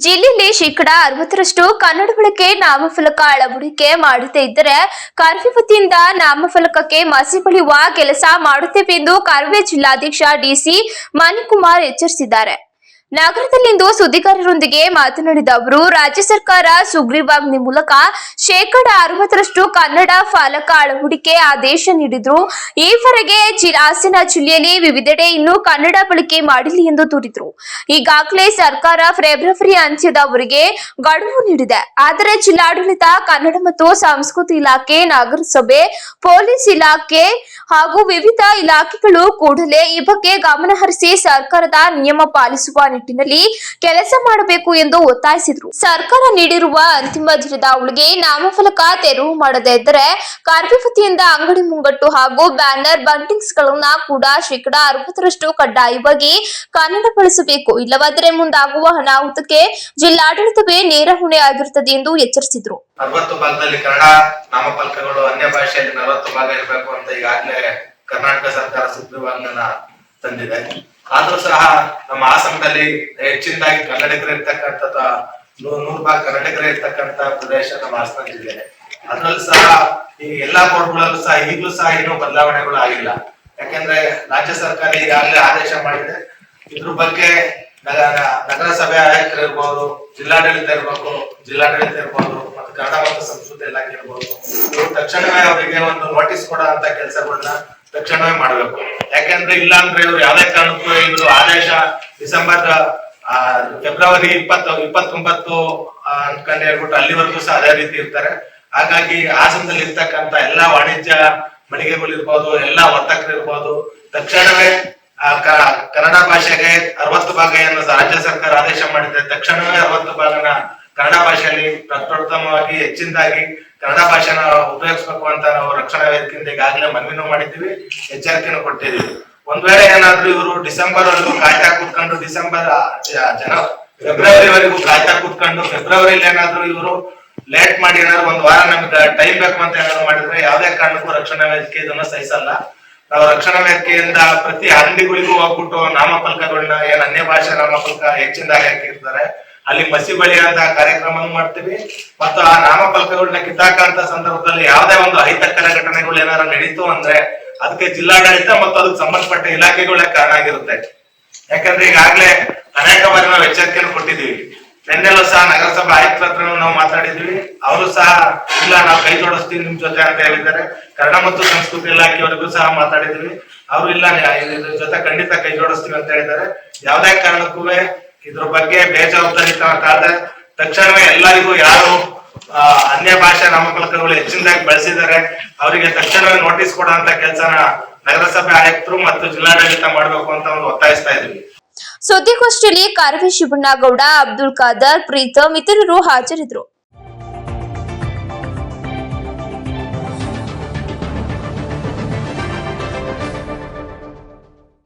ಜಿಲ್ಲೆಯಲ್ಲಿ ಶೇಕಡಾ ಅರವತ್ತರಷ್ಟು ಕನ್ನಡ ಬಳಕೆ ನಾಮಫಲಕ ಅಳವಡಿಕೆ ಮಾಡುತ್ತೇ ಇದ್ದರೆ ಕಾರ್ವಿ ವತಿಯಿಂದ ನಾಮಫಲಕಕ್ಕೆ ಮಸಿ ಬಳಿಯುವ ಕೆಲಸ ಮಾಡುತ್ತೇವೆ ಎಂದು ಕಾರ್ವೆ ಜಿಲ್ಲಾಧ್ಯಕ್ಷ ಡಿಸಿ ಮಣಿಕುಮಾರ್ ಎಚ್ಚರಿಸಿದ್ದಾರೆ. ನಗರದಲ್ಲಿಂದು ಸುದ್ದಿಗಾರರೊಂದಿಗೆ ಮಾತನಾಡಿದ ಅವರು, ರಾಜ್ಯ ಸರ್ಕಾರ ಸುಗ್ರೀವಾಜ್ಞೆ ಮೂಲಕ ಶೇಕಡ ಅರವತ್ತರಷ್ಟು ಕನ್ನಡ ಫಲಕ ಅಳವಡಿಕೆ ಆದೇಶ ನೀಡಿದ್ರು. ಈವರೆಗೆ ಹಾಸನ ಜಿಲ್ಲೆಯಲ್ಲಿ ವಿವಿಧೆಡೆ ಇನ್ನೂ ಕನ್ನಡ ಬಳಕೆ ಮಾಡಿಲ್ಲ ಎಂದು ದೂರಿದ್ರು. ಈಗಾಗಲೇ ಸರ್ಕಾರ ಫೆಬ್ರವರಿ ಅಂತ್ಯದವರೆಗೆ ಗಡುವು ನೀಡಿದೆ. ಆದರೆ ಜಿಲ್ಲಾಡಳಿತ, ಕನ್ನಡ ಮತ್ತು ಸಂಸ್ಕೃತಿ ಇಲಾಖೆ, ನಗರಸಭೆ, ಪೊಲೀಸ್ ಇಲಾಖೆ ಹಾಗೂ ವಿವಿಧ ಇಲಾಖೆಗಳು ಕೂಡಲೇ ಈ ಬಗ್ಗೆ ಗಮನಹರಿಸಿ ಸರ್ಕಾರದ ನಿಯಮ ಪಾಲಿಸುವ ನಿಟ್ಟಿನಲ್ಲಿ ಕೆಲಸ ಮಾಡಬೇಕು ಎಂದು ಒತ್ತಾಯಿಸಿದರು. ಸರ್ಕಾರ ನೀಡಿರುವ ಅಂತಿಮ ದಿನದ ಅವಳಿಗೆ ನಾಮಫಲಕ ತೆರವು ಮಾಡದೇ ಇದ್ದರೆ ಕಾರ್ಪಿಪತಿಯಿಂದ ಅಂಗಡಿ ಮುಂಗಟ್ಟು ಹಾಗೂ ಬ್ಯಾನರ್ ಬಂಟಿಂಗ್ಸ್ ಗಳನ್ನ ಕೂಡ ಶೇಕಡಾ ಅರವತ್ತರಷ್ಟು ಕಡ್ಡಾಯವಾಗಿ ಕನ್ನಡ ಇಲ್ಲವಾದರೆ ಮುಂದಾಗುವ ಅನಾಹುತಕ್ಕೆ ಜಿಲ್ಲಾಡಳಿತವೇ ನೇರ ಹೊಣೆ ಆಗಿರುತ್ತದೆ ಎಂದು ಎಚ್ಚರಿಸಿದರು. ಅರವತ್ತು ಭಾಗದಲ್ಲಿ ಕನ್ನಡ ನಾಮಫಲಕಗಳು ಅನ್ಯ ಭಾಷೆಯಲ್ಲಿ ನಲವತ್ತು ಭಾಗ ಇರಬೇಕು ಅಂತ ಈಗಾಗಲೇ ಕರ್ನಾಟಕ ಸರ್ಕಾರ ಸುಗ್ರೀವಾಜ್ಞೆನ ತಂದಿದೆ. ಆದ್ರೂ ಸಹ ನಮ್ಮ ಹಾಸನದಲ್ಲಿ ಹೆಚ್ಚಿನದಾಗಿ ಕನ್ನಡಿಗರು ಇರ್ತಕ್ಕಂಥದ್ದು ನೂ- ನೂರು ಭಾಗ ಕನ್ನಡಿಗರೇ ಇರ್ತಕ್ಕಂಥ ಪ್ರದೇಶ ನಮ್ಮ ಹಾಸನ ಜಿಲ್ಲೆ. ಅದ್ರಲ್ಲೂ ಸಹ ಈ ಎಲ್ಲಾ ಕೋರ್ಟ್ಗಳಲ್ಲೂ ಸಹ ಈಗಲೂ ಸಹ ಇನ್ನೂ ಬದಲಾವಣೆಗಳು ಆಗಿಲ್ಲ. ಯಾಕೆಂದ್ರೆ ರಾಜ್ಯ ಸರ್ಕಾರ ಈಗಾಗಲೇ ಆದೇಶ ಮಾಡಿದೆ. ಇದ್ರ ಬಗ್ಗೆ ನಗರ ನಗರಸಭೆ ಆಯುಕ್ತರು ಇರ್ಬೋದು, ಜಿಲ್ಲಾಡಳಿತ ಇರ್ಬೇಕು ಜಿಲ್ಲಾಡಳಿತ ಇರ್ಬೋದು, ಮತ್ತು ಕನ್ನಡ ಮತ್ತು ಸಂಸ್ಕೃತಿ ಇಲಾಖೆ ಇರ್ಬೋದು ತಕ್ಷಣವೇ ಅವರಿಗೆ ಒಂದು ನೋಟಿಸ್ ಕೊಡೋ ಅಂತ ಕೆಲಸಗಳನ್ನ ತಕ್ಷಣವೇ ಮಾಡ್ಬೇಕು. ಯಾಕೆಂದ್ರೆ ಇಲ್ಲ ಅಂದ್ರೆ ಹೇಳಿದ್ರು ಯಾವ್ದೇ ಕಾರಣಕ್ಕೂ ಇವರು ಆದೇಶ ಡಿಸೆಂಬರ್ ಫೆಬ್ರವರಿ ಇಪ್ಪತ್ತು, ಇಪ್ಪತ್ತೊಂಬತ್ತು ಅನ್ಕೊಂಡು ಹೇಳ್ಬಿಟ್ಟು ಅಲ್ಲಿವರೆಗೂ ಸಹ ಅದೇ ರೀತಿ ಇರ್ತಾರೆ. ಹಾಗಾಗಿ ಹಾಸನದಲ್ಲಿ ಇರ್ತಕ್ಕಂತ ಎಲ್ಲಾ ವಾಣಿಜ್ಯ ಮಳಿಗೆಗಳು ಇರ್ಬೋದು, ಎಲ್ಲಾ ವರ್ತಕರು ಇರ್ಬೋದು, ತಕ್ಷಣವೇ ಕನ್ನಡ ಭಾಷೆಗೆ ಅರವತ್ತು ಭಾಗ ಏನು ರಾಜ್ಯ ಸರ್ಕಾರ ಆದೇಶ ಮಾಡಿದೆ. ತಕ್ಷಣವೇ ಅರವತ್ತು ಭಾಗನ ಕನ್ನಡ ಭಾಷೆಯಲ್ಲಿ ಪ್ರಪ್ರಥಮವಾಗಿ ಹೆಚ್ಚಿನದಾಗಿ ಕನ್ನಡ ಭಾಷೆನ ಉಪಯೋಗಿಸ್ಬೇಕು ಅಂತ ನಾವು ರಕ್ಷಣಾ ವೇದಿಕೆಯಿಂದ ಈಗಾಗಲೇ ಮನವಿನೂ ಮಾಡಿದ್ದೀವಿ, ಎಚ್ಚರಿಕೆನೂ ಕೊಟ್ಟಿದ್ದೀವಿ. ಒಂದ್ ವೇಳೆ ಏನಾದ್ರೂ ಇವರು ಡಿಸೆಂಬರ್ ವರೆಗೂ ಕಾಯ್ತಾ ಕೂತ್ಕೊಂಡು ಡಿಸೆಂಬರ್ ಜನ ಫೆಬ್ರವರಿ ವರೆಗೂ ಕಾಯ್ತಾ ಕೂತ್ಕೊಂಡು ಫೆಬ್ರವರಿಲಿ ಏನಾದ್ರು ಇವರು ಲೇಟ್ ಮಾಡಿ ಏನಾದ್ರು ಒಂದ್ ವಾರ ನಮ್ಗೆ ಟೈಮ್ ಬೇಕು ಅಂತ ಏನಾದ್ರು ಮಾಡಿದ್ರೆ ಯಾವ್ದೇ ಕಾರಣಕ್ಕೂ ರಕ್ಷಣಾ ವೇದಿಕೆ ಇದನ್ನ ಸಹಿಸಲ್ಲ. ನಾವು ರಕ್ಷಣಾ ವೇದಿಕೆಯಿಂದ ಪ್ರತಿ ಅಂಗಡಿಗಳಿಗೂ ಹೋಗ್ಬಿಟ್ಟು ನಾಮಫಲಕಗಳನ್ನ, ಏನ್ ಅನ್ಯ ಭಾಷೆ ನಾಮಫಲಕ ಹೆಚ್ಚಿನದಾಗಿ ಹಾಕಿರ್ತಾರೆ. ಅಲ್ಲಿ ಮಸಿ ಬಳಿಯಂತ ಕಾರ್ಯಕ್ರಮವನ್ನು ಮಾಡ್ತೀವಿ. ಮತ್ತು ಆ ನಾಮಫಲಕಗಳನ್ನ ಕಿತ್ತಾಕಂತ ಸಂದರ್ಭದಲ್ಲಿ ಯಾವುದೇ ಒಂದು ಅಹಿತಕರ ಘಟನೆಗಳು ಏನಾರ ನಡೀತು ಅಂದ್ರೆ ಅದಕ್ಕೆ ಜಿಲ್ಲಾಡಳಿತ ಮತ್ತು ಅದಕ್ಕೆ ಸಂಬಂಧಪಟ್ಟ ಇಲಾಖೆಗಳೇ ಕಾರಣ ಆಗಿರುತ್ತೆ. ಯಾಕಂದ್ರೆ ಈಗಾಗಲೇ ಅನೇಕ ಬಾರಿ ನಾವು ಎಚ್ಚರಿಕೆಯನ್ನು ಕೊಟ್ಟಿದ್ದೀವಿ. ನಿನ್ನೆಲ್ಲೂ ಸಹ ನಗರಸಭಾ ಆಯುಕ್ತರ ಹತ್ರ ನಾವು ಮಾತಾಡಿದ್ವಿ ಅವರು ಸಹ, ಇಲ್ಲ, ನಾವು ಕೈ ಜೋಡಿಸ್ತೀವಿ ನಿಮ್ ಜೊತೆ ಅಂತ ಹೇಳಿದ್ದಾರೆ. ಕನ್ನಡ ಮತ್ತು ಸಂಸ್ಕೃತಿ ಇಲಾಖೆಯವರೆಗೂ ಸಹ ಮಾತಾಡಿದ್ವಿ ಅವರು, ಇಲ್ಲ ಜೊತೆ ಖಂಡಿತ ಕೈ ಜೋಡಿಸ್ತೀವಿ ಅಂತ ಹೇಳಿದ್ದಾರೆ. ಯಾವ್ದೇ ಕಾರಣಕ್ಕೂ ಇದ್ರ ಬಗ್ಗೆ ಬೇಜವಾಬ್ದಾರಿತವಾದ ತಕ್ಷಣವೇ ಎಲ್ಲರಿಗೂ ಯಾರು ಅನ್ಯ ಭಾಷಾ ನಾಮಫಲಕಗಳು ಹೆಚ್ಚಿನದಾಗಿ ಬಳಸಿದ್ದಾರೆ ಅವರಿಗೆ ತಕ್ಷಣವೇ ನೋಟಿಸ್ ಕೊಡುವಂತ ಕೆಲಸನ ನಗರಸಭೆ ಆಯುಕ್ತರು ಮತ್ತು ಜಿಲ್ಲಾಡಳಿತ ಮಾಡಬೇಕು ಅಂತ ಒಂದು ಒತ್ತಾಯಿಸ್ತಾ ಇದ್ವಿ. ಸುದ್ದಿಗೋಷ್ಠಿಯಲ್ಲಿ ಕಾರ್ವಿ ಶಿವಣ್ಣಗೌಡ, ಅಬ್ದುಲ್ ಖಾದರ್, ಪ್ರೀತಮ್, ಇತರರು ಹಾಜರಿದ್ದರು.